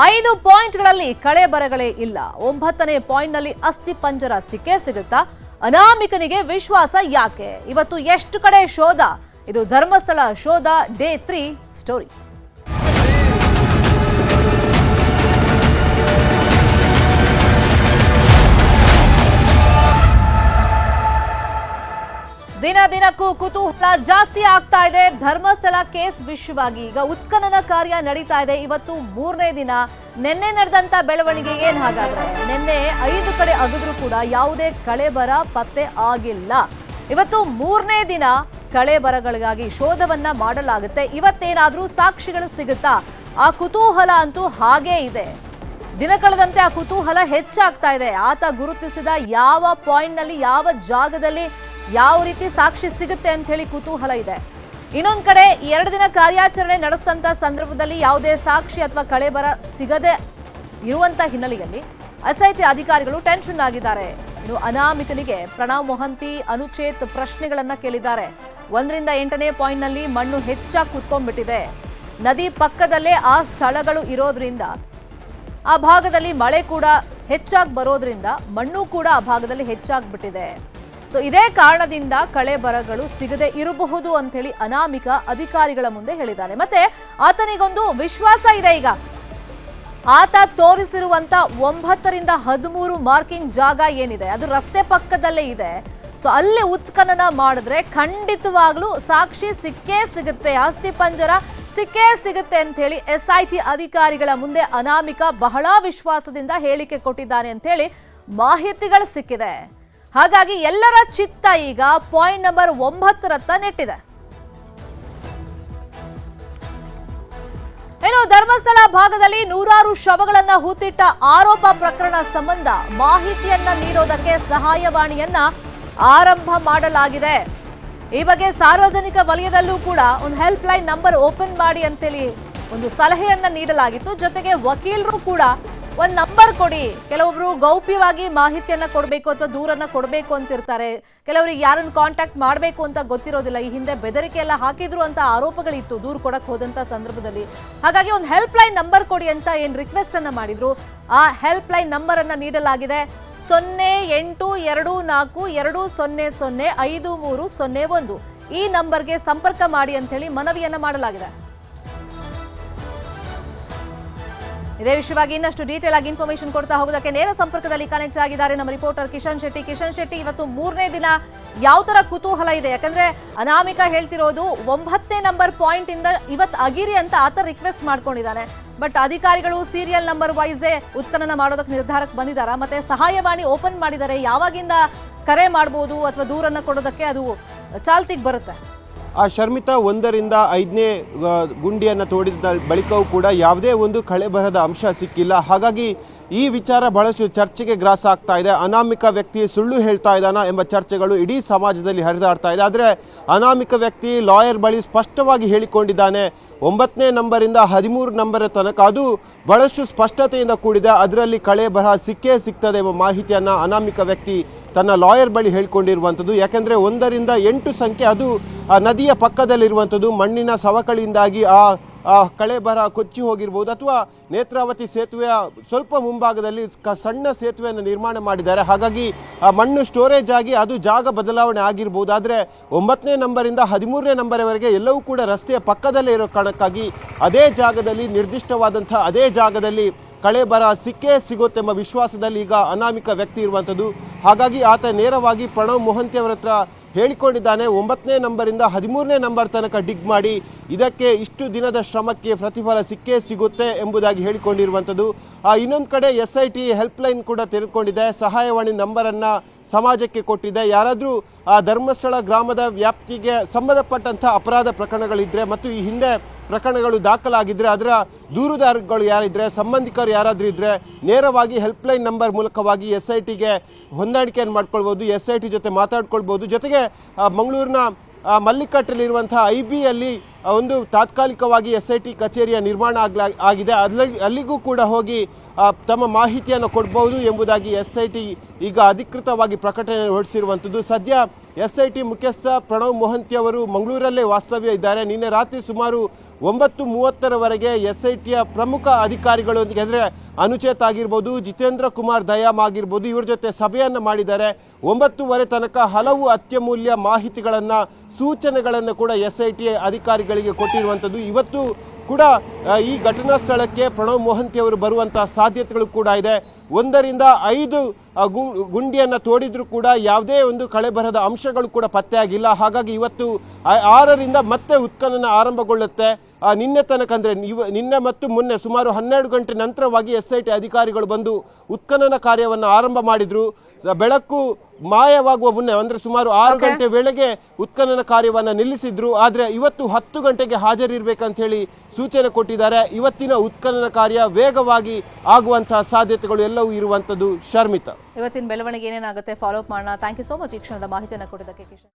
ಐದು ಪಾಯಿಂಟ್ಗಳಲ್ಲಿ ಕಳೆ ಬರಗಳೇ ಇಲ್ಲ. ಒಂಬತ್ತನೇ ಪಾಯಿಂಟ್ನಲ್ಲಿ ಅಸ್ಥಿ ಪಂಜರ ಸಿಕ್ಕೇ ಸಿಗುತ್ತಾ? ಅನಾಮಿಕನಿಗೆ ವಿಶ್ವಾಸ ಯಾಕೆ? ಇವತ್ತು ಎಷ್ಟು ಕಡೆ ಶೋಧ? ಇದು ಧರ್ಮಸ್ಥಳ ಶೋಧ ಡೇ ತ್ರೀ ಸ್ಟೋರಿ. ದಿನ ದಿನಕ್ಕೂ ಕುತೂಹಲ ಜಾಸ್ತಿ ಆಗ್ತಾ ಇದೆ. ಧರ್ಮಸ್ಥಳ ಕೇಸ್ ವಿಶ್ವವಾಗಿ ಈಗ ಉತ್ಖನನ ಕಾರ್ಯ ನಡೀತಾ ಇದೆ. ಇವತ್ತು ಮೂರನೇ ದಿನ. ನಿನ್ನೆ ನಡೆದಂತ ಬೆಳವಣಿಗೆ ಏನ್ ಹಾಗಾದ್ರೆ? ನಿನ್ನೆ ಐದು ಕಡೆ ಅಗದ್ರು ಕೂಡ ಯಾವುದೇ ಕಳೆಬರ ಪತ್ತೆ ಆಗಿಲ್ಲ. ಇವತ್ತು ಮೂರನೇ ದಿನ ಕಳೆ ಬರಗಳಿಗಾಗಿ ಶೋಧವನ್ನ ಮಾಡಲಾಗುತ್ತೆ. ಇವತ್ತೇನಾದ್ರೂ ಸಾಕ್ಷಿಗಳು ಸಿಗುತ್ತಾ? ಆ ಕುತೂಹಲ ಅಂತೂ ಹಾಗೇ ಇದೆ. ದಿನ ಕಳೆದಂತೆ ಆ ಕುತೂಹಲ ಹೆಚ್ಚಾಗ್ತಾ ಇದೆ. ಆತ ಗುರುತಿಸಿದ ಯಾವ ಪಾಯಿಂಟ್ನಲ್ಲಿ ಯಾವ ಜಾಗದಲ್ಲಿ ಯಾವ ರೀತಿ ಸಾಕ್ಷಿ ಸಿಗುತ್ತೆ ಅಂತ ಹೇಳಿ ಕುತೂಹಲ ಇದೆ. ಇನ್ನೊಂದು ಕಡೆ ಎರಡು ದಿನ ಕಾರ್ಯಾಚರಣೆ ನಡೆಸಿದಂತ ಸಂದರ್ಭದಲ್ಲಿ ಯಾವುದೇ ಸಾಕ್ಷಿ ಅಥವಾ ಕಳೆಬರ ಸಿಗದೆ ಇರುವಂತ ಹಿನ್ನೆಲೆಯಲ್ಲಿ ಎಸ್ಐಟಿ ಅಧಿಕಾರಿಗಳು ಟೆನ್ಷನ್ ಆಗಿದ್ದಾರೆ. ಇನ್ನು ಅನಾಮಿಕನಿಗೆ ಪ್ರಣವ್ ಮೊಹಂತಿ, ಅನುಚೇತ್ ಪ್ರಶ್ನೆಗಳನ್ನ ಕೇಳಿದ್ದಾರೆ. ಒಂದರಿಂದ ಎಂಟನೇ ಪಾಯಿಂಟ್ನಲ್ಲಿ ಮಣ್ಣು ಹೆಚ್ಚಾಗಿ ಕುತ್ಕೊಂಡ್ಬಿಟ್ಟಿದೆ. ನದಿ ಪಕ್ಕದಲ್ಲೇ ಆ ಸ್ಥಳಗಳು ಇರೋದ್ರಿಂದ, ಆ ಭಾಗದಲ್ಲಿ ಮಳೆ ಕೂಡ ಹೆಚ್ಚಾಗಿ ಬರೋದ್ರಿಂದ ಮಣ್ಣು ಕೂಡ ಆ ಭಾಗದಲ್ಲಿ ಹೆಚ್ಚಾಗ್ಬಿಟ್ಟಿದೆ. ಸೊ ಇದೇ ಕಾರಣದಿಂದ ಕಳೆ ಬರಗಳು ಸಿಗದೆ ಇರಬಹುದು ಅಂತ ಹೇಳಿ ಅನಾಮಿಕ ಅಧಿಕಾರಿಗಳ ಮುಂದೆ ಹೇಳಿದ್ದಾರೆ. ಮತ್ತೆ ಆತನಿಗೊಂದು ವಿಶ್ವಾಸ ಇದೆ ಈಗ. ಆತ ತೋರಿಸಿರುವಂತ ಒಂಬತ್ತರಿಂದ ಹದಿಮೂರು ಮಾರ್ಕಿಂಗ್ ಜಾಗ ಏನಿದೆ, ಅದು ರಸ್ತೆ ಪಕ್ಕದಲ್ಲೇ ಇದೆ. ಸೊ ಅಲ್ಲಿ ಉತ್ಖನನ ಮಾಡಿದ್ರೆ ಖಂಡಿತವಾಗ್ಲೂ ಸಾಕ್ಷಿ ಸಿಕ್ಕೇ ಸಿಗುತ್ತೆ, ಆಸ್ತಿ ಪಂಜರ ಸಿಕ್ಕೇ ಸಿಗುತ್ತೆ ಅಂತ ಹೇಳಿ ಎಸ್ ಐ ಟಿ ಅಧಿಕಾರಿಗಳ ಮುಂದೆ ಅನಾಮಿಕ ಬಹಳ ವಿಶ್ವಾಸದಿಂದ ಹೇಳಿಕೆ ಕೊಟ್ಟಿದ್ದಾನೆ ಅಂತ ಹೇಳಿ ಮಾಹಿತಿಗಳು ಸಿಕ್ಕಿದೆ. ಹಾಗಾಗಿ ಎಲ್ಲರ ಚಿತ್ತ ಈಗ ಪಾಯಿಂಟ್ ನಂಬರ್ ಒಂಬತ್ತರತ್ತ ನೆಟ್ಟಿದೆ. ಇನ್ನು ಧರ್ಮಸ್ಥಳ ಭಾಗದಲ್ಲಿ ನೂರಾರು ಶವಗಳನ್ನ ಹೂತಿಟ್ಟ ಆರೋಪ ಪ್ರಕರಣ ಸಂಬಂಧ ಮಾಹಿತಿಯನ್ನ ನೀಡೋದಕ್ಕೆ ಸಹಾಯವಾಣಿಯನ್ನ ಆರಂಭ ಮಾಡಲಾಗಿದೆ. ಈ ಬಗ್ಗೆ ಸಾರ್ವಜನಿಕ ವಲಯದಲ್ಲೂ ಕೂಡ ಒಂದು ಹೆಲ್ಪ್ ಲೈನ್ ನಂಬರ್ ಓಪನ್ ಮಾಡಿ ಅಂತೇಳಿ ಒಂದು ಸಲಹೆಯನ್ನ ನೀಡಲಾಗಿತ್ತು. ಜೊತೆಗೆ ವಕೀಲರು ಕೂಡ ಒಂದು ನಂಬರ್ ಕೊಡಿ. ಕೆಲವೊಬ್ರು ಗೌಪ್ಯವಾಗಿ ಮಾಹಿತಿಯನ್ನ ಕೊಡಬೇಕು ಅಥವಾ ದೂರನ್ನ ಕೊಡಬೇಕು ಅಂತ ಇರ್ತಾರೆ ಕೆಲವರಿಗೆ ಯಾರನ್ನ ಕಾಂಟ್ಯಾಕ್ಟ್ ಮಾಡಬೇಕು ಅಂತ ಗೊತ್ತಿರೋದಿಲ್ಲ. ಈ ಹಿಂದೆ ಬೆದರಿಕೆ ಎಲ್ಲ ಹಾಕಿದ್ರು ಅಂತ ಆರೋಪಗಳಿತ್ತು ದೂರು ಕೊಡಕ್ಕೆ ಹೋದಂಥ ಸಂದರ್ಭದಲ್ಲಿ. ಹಾಗಾಗಿ ಒಂದು ಹೆಲ್ಪ್ ಲೈನ್ ನಂಬರ್ ಕೊಡಿ ಅಂತ ಏನು ರಿಕ್ವೆಸ್ಟ್ ಅನ್ನ ಮಾಡಿದ್ರು. ಆ ಹೆಲ್ಪ್ ಲೈನ್ ನಂಬರ್ ನೀಡಲಾಗಿದೆ. ಸೊನ್ನೆ ಎಂಟು ಎರಡು ನಾಲ್ಕು ಎರಡು ಸೊನ್ನೆ ಸೊನ್ನೆ ಐದು ಮೂರು ಸೊನ್ನೆ ಒಂದು. ಈ ನಂಬರ್ಗೆ ಸಂಪರ್ಕ ಮಾಡಿ ಅಂತ ಹೇಳಿ ಮನವಿಯನ್ನ ಮಾಡಲಾಗಿದೆ. ಇದೇ ವಿಷಯವಾಗಿ ಇನ್ನಷ್ಟು ಡೀಟೇಲ್ ಆಗಿ ಇನ್ಫಾರ್ಮೇಶನ್ ಕೊಡ್ತಾ ಹೋಗೋದಕ್ಕೆ ನೇರ ಸಂಪರ್ಕದಲ್ಲಿ ಕನೆಕ್ಟ್ ಆಗಿದ್ದಾರೆ ನಮ್ಮ ರಿಪೋರ್ಟರ್ ಕಿಶನ್ ಶೆಟ್ಟಿ. ಕಿಶನ್ ಶೆಟ್ಟಿ, ಇವತ್ತು ಮೂರನೇ ದಿನ ಯಾವ ತರ ಕುತೂಹಲ ಇದೆ? ಯಾಕಂದ್ರೆ ಅನಾಮಿಕ ಹೇಳ್ತಿರೋದು ಒಂಬತ್ತನೇ ನಂಬರ್ ಪಾಯಿಂಟ್ ಇಂದ ಇವತ್ತು ಅಗಿರಿ ಅಂತ ಆತ ರಿಕ್ವೆಸ್ಟ್ ಮಾಡ್ಕೊಂಡಿದ್ದಾನೆ. ಬಟ್ ಅಧಿಕಾರಿಗಳು ಸೀರಿಯಲ್ ನಂಬರ್ ವೈಸೇ ಉತ್ಖನನ ಮಾಡೋದಕ್ಕೆ ನಿರ್ಧಾರಕ್ಕೆ ಬಂದಿದ್ದಾರೆ? ಮತ್ತೆ ಸಹಾಯವಾಣಿ ಓಪನ್ ಮಾಡಿದ್ದಾರೆ ಯಾವಾಗಿಂದ ಕರೆ ಮಾಡ್ಬೋದು ಅಥವಾ ದೂರನ್ನ ಕೊಡೋದಕ್ಕೆ ಅದು ಚಾಲ್ತಿಗೆ ಬರುತ್ತೆ? ಆ ಶರ್ಮಿತಾ ಒಂದರಿಂದ ಐದನೇ ಗುಂಡಿಯನ್ನು ತೋಡಿದ ಬಳಿಕವೂ ಕೂಡ ಯಾವುದೇ ಒಂದು ಕಳೆ ಬರದ ಅಂಶ ಸಿಕ್ಕಿಲ್ಲ. ಹಾಗಾಗಿ ಈ ವಿಚಾರ ಬಹಳಷ್ಟು ಚರ್ಚೆಗೆ ಗ್ರಾಸ ಆಗ್ತಾ ಇದೆ. ಅನಾಮಿಕ ವ್ಯಕ್ತಿ ಸುಳ್ಳು ಹೇಳ್ತಾ ಇದ್ದಾನ ಎಂಬ ಚರ್ಚೆಗಳು ಇಡೀ ಸಮಾಜದಲ್ಲಿ ಹರಿದಾಡ್ತಾ ಇದೆ. ಆದರೆ ಅನಾಮಿಕ ವ್ಯಕ್ತಿ ಲಾಯರ್ ಬಳಿ ಸ್ಪಷ್ಟವಾಗಿ ಹೇಳಿಕೊಂಡಿದ್ದಾನೆ. ಒಂಬತ್ತನೇ ನಂಬರಿಂದ ಹದಿಮೂರು ನಂಬರ ತನಕ ಅದು ಬಹಳಷ್ಟು ಸ್ಪಷ್ಟತೆಯಿಂದ ಕೂಡಿದೆ. ಅದರಲ್ಲಿ ಕಳೆ ಬರಹ ಸಿಕ್ಕೇ ಸಿಗ್ತದೆ ಎಂಬ ಮಾಹಿತಿಯನ್ನು ಅನಾಮಿಕ ವ್ಯಕ್ತಿ ತನ್ನ ಲಾಯರ್ ಬಳಿ ಹೇಳಿಕೊಂಡಿರುವಂಥದ್ದು. ಯಾಕೆಂದರೆ ಒಂದರಿಂದ ಎಂಟು ಸಂಖ್ಯೆ ಅದು ನದಿಯ ಪಕ್ಕದಲ್ಲಿರುವಂಥದ್ದು. ಮಣ್ಣಿನ ಸವಕಳಿಯಿಂದಾಗಿ ಆ ಕಳೆ ಬರ ಕೊಚ್ಚಿ ಹೋಗಿರ್ಬೋದು ಅಥವಾ ನೇತ್ರಾವತಿ ಸೇತುವೆಯ ಸ್ವಲ್ಪ ಮುಂಭಾಗದಲ್ಲಿ ಕ ಸಣ್ಣ ಸೇತುವೆಯನ್ನು ನಿರ್ಮಾಣ ಮಾಡಿದ್ದಾರೆ. ಹಾಗಾಗಿ ಮಣ್ಣು ಸ್ಟೋರೇಜ್ ಆಗಿ ಅದು ಜಾಗ ಬದಲಾವಣೆ ಆಗಿರ್ಬೋದು. ಆದರೆ ಒಂಬತ್ತನೇ ನಂಬರಿಂದ ಹದಿಮೂರನೇ ನಂಬರ್ವರೆಗೆ ಎಲ್ಲವೂ ಕೂಡ ರಸ್ತೆಯ ಪಕ್ಕದಲ್ಲೇ ಇರೋ ಕಾರಣಕ್ಕಾಗಿ ಅದೇ ಜಾಗದಲ್ಲಿ ನಿರ್ದಿಷ್ಟವಾದಂಥ ಅದೇ ಜಾಗದಲ್ಲಿ ಕಳೆ ಬರ ಸಿಕ್ಕೇ ಸಿಗುತ್ತೆಂಬ ವಿಶ್ವಾಸದಲ್ಲಿ ಈಗ ಅನಾಮಿಕ ವ್ಯಕ್ತಿ ಇರುವಂಥದ್ದು. ಹಾಗಾಗಿ ಆತ ನೇರವಾಗಿ ಪ್ರಣವ್ ಮೊಹಂತಿ ಅವರ ಹತ್ರ ಹೇಳಿಕೊಂಡಿದ್ದಾನೆ. ಒಂಬತ್ತನೇ ನಂಬರಿಂದ ಹದಿಮೂರನೇ ನಂಬರ್ ತನಕ ಡಿಗ್ ಮಾಡಿ ಇದಕ್ಕೆ ಇಷ್ಟು ದಿನದ ಶ್ರಮಕ್ಕೆ ಪ್ರತಿಫಲ ಸಿಕ್ಕೇ ಸಿಗುತ್ತೆ ಎಂಬುದಾಗಿ ಹೇಳಿಕೊಂಡಿರುವಂಥದ್ದು. ಇನ್ನೊಂದು ಕಡೆ ಎಸ್ ಐ ಟಿ ಹೆಲ್ಪ್ಲೈನ್ ಕೂಡ ತೆರೆದುಕೊಂಡಿದೆ. ಸಹಾಯವಾಣಿ ನಂಬರನ್ನು ಸಮಾಜಕ್ಕೆ ಕೊಟ್ಟಿದೆ. ಯಾರಾದರೂ, ಆ, ಧರ್ಮಸ್ಥಳ ಗ್ರಾಮದ ವ್ಯಾಪ್ತಿಗೆ ಸಂಬಂಧಪಟ್ಟಂಥ ಅಪರಾಧ ಪ್ರಕರಣಗಳಿದ್ದರೆ ಮತ್ತು ಈ ಹಿಂದೆ ಪ್ರಕರಣಗಳು ದಾಖಲಾಗಿದ್ದರೆ ಅದರ ದೂರುದಾರಗಳು ಯಾರಿದ್ರೆ ಸಂಬಂಧಿಕರು ಯಾರಾದರೂ ಇದ್ದರೆ ನೇರವಾಗಿ ಹೆಲ್ಪ್ಲೈನ್ ನಂಬರ್ ಮೂಲಕವಾಗಿ ಎಸ್ ಐ ಟಿಗೆ ಹೊಂದಾಣಿಕೆಯನ್ನು ಮಾಡ್ಕೊಳ್ಬೋದು ಎಸ್ ಐ ಟಿ ಜೊತೆ ಮಾತಾಡ್ಕೊಳ್ಬೋದು. ಜೊತೆಗೆ ಮಂಗಳೂರಿನ ಆ, ಮಲ್ಲಿಕಟ್ಟಲ್ಲಿರುವಂಥ ಐ ಬಿಯಲ್ಲಿ ಒಂದು ತಾತ್ಕಾಲಿಕವಾಗಿ ಎಸ್ ಐ ಟಿ ಕಚೇರಿಯ ನಿರ್ಮಾಣ ಆಗ್ಲಾ, ಆಗಿದೆ. ಅಲ್ಲಿ ಅಲ್ಲಿಗೂ ಕೂಡ ಹೋಗಿ ತಮ್ಮ ಮಾಹಿತಿಯನ್ನು ಕೊಡ್ಬೋದು ಎಂಬುದಾಗಿ ಎಸ್ ಐ ಟಿ ಈಗ ಅಧಿಕೃತವಾಗಿ ಪ್ರಕಟಣೆ ಹೊರಡಿಸಿರುವಂಥದ್ದು. ಸದ್ಯ ಎಸ್ ಐ ಟಿ ಮುಖ್ಯಸ್ಥ ಪ್ರಣವ್ ಮೊಹಂತಿ ಅವರು ಮಂಗಳೂರಲ್ಲೇ ವಾಸ್ತವ್ಯ ಇದ್ದಾರೆ. ನಿನ್ನೆ ರಾತ್ರಿ ಸುಮಾರು ಒಂಬತ್ತು ಮೂವತ್ತರವರೆಗೆ ಎಸ್ ಐ ಟಿಯ ಪ್ರಮುಖ ಅಧಿಕಾರಿಗಳೊಂದಿಗೆ, ಅಂದರೆ ಅನುಚೇತ್ ಆಗಿರ್ಬೋದು, ಜಿತೇಂದ್ರ ಕುಮಾರ್ ದಯಾಮ್ ಆಗಿರ್ಬೋದು, ಇವ್ರ ಜೊತೆ ಸಭೆಯನ್ನು ಮಾಡಿದ್ದಾರೆ. ಒಂಬತ್ತುವರೆ ತನಕ ಹಲವು ಅತ್ಯಮೂಲ್ಯ ಮಾಹಿತಿಗಳನ್ನು, ಸೂಚನೆಗಳನ್ನು ಕೂಡ ಎಸ್ ಐ ಟಿ ಅಧಿಕಾರಿಗಳಿಗೆ ಕೊಟ್ಟಿರುವಂಥದ್ದು ಇವತ್ತು ಕೂಡ ಈ ಘಟನಾ ಸ್ಥಳಕ್ಕೆ ಪ್ರಣವ್ ಮೊಹಂತಿ ಅವರು ಬರುವಂತಹ ಸಾಧ್ಯತೆಗಳು ಕೂಡ ಇದೆ. ಒಂದರಿಂದ ಐದು ಗುಂಡಿಯನ್ನು ತೋಡಿದ್ರು ಕೂಡ ಯಾವುದೇ ಒಂದು ಕಳೆಬರದ ಅಂಶಗಳು ಕೂಡ ಪತ್ತೆಯಾಗಿಲ್ಲ ಹಾಗಾಗಿ ಇವತ್ತು ಆರರಿಂದ ಮತ್ತೆ ಉತ್ಖನನ ಆರಂಭಗೊಳ್ಳುತ್ತೆ. ನಿನ್ನೆ ತನಕ ಅಂದರೆ ನಿನ್ನೆ ಮತ್ತು ಮೊನ್ನೆ ಸುಮಾರು ಹನ್ನೆರಡು ಗಂಟೆ ನಂತರವಾಗಿ ಎಸ್ ಐ ಟಿ ಅಧಿಕಾರಿಗಳು ಬಂದು ಉತ್ಖನನ ಕಾರ್ಯವನ್ನು ಆರಂಭ ಮಾಡಿದ್ರು. ಬೆಳಕು ಮಾಯವಾಗುವ ಮುನ್ನೆ ಅಂದರೆ ಸುಮಾರು ಆರು ಗಂಟೆ ವೇಳೆಗೆ ಉತ್ಖನನ ಕಾರ್ಯವನ್ನು ನಿಲ್ಲಿಸಿದ್ರು. ಆದರೆ ಇವತ್ತು ಹತ್ತು ಗಂಟೆಗೆ ಹಾಜರಿರ್ಬೇಕಂತ ಹೇಳಿ ಸೂಚನೆ ಕೊಟ್ಟಿದ್ದಾರೆ. ಇವತ್ತಿನ ಉತ್ಖನನ ಕಾರ್ಯ ವೇಗವಾಗಿ ಆಗುವಂತಹ ಸಾಧ್ಯತೆಗಳು ಎಲ್ಲವೂ ಇರುವಂಥದ್ದು ಶರ್ಮಿತ. ಇವತ್ತಿನ ಬೆಳವಣಿಗೆ ಏನೇನಾಗುತ್ತೆ? ಫಾಲೋ ಅಪ್ ಮಾಡೋಣ. ಥ್ಯಾಂಕ್ ಯು ಸೋ ಮಚ್ ಈ ಕ್ಷಣದ ಮಾಹಿತಿಯನ್ನು ಕೊಟ್ಟಿದ್ದಕ್ಕೆ ಕಿಶನ್.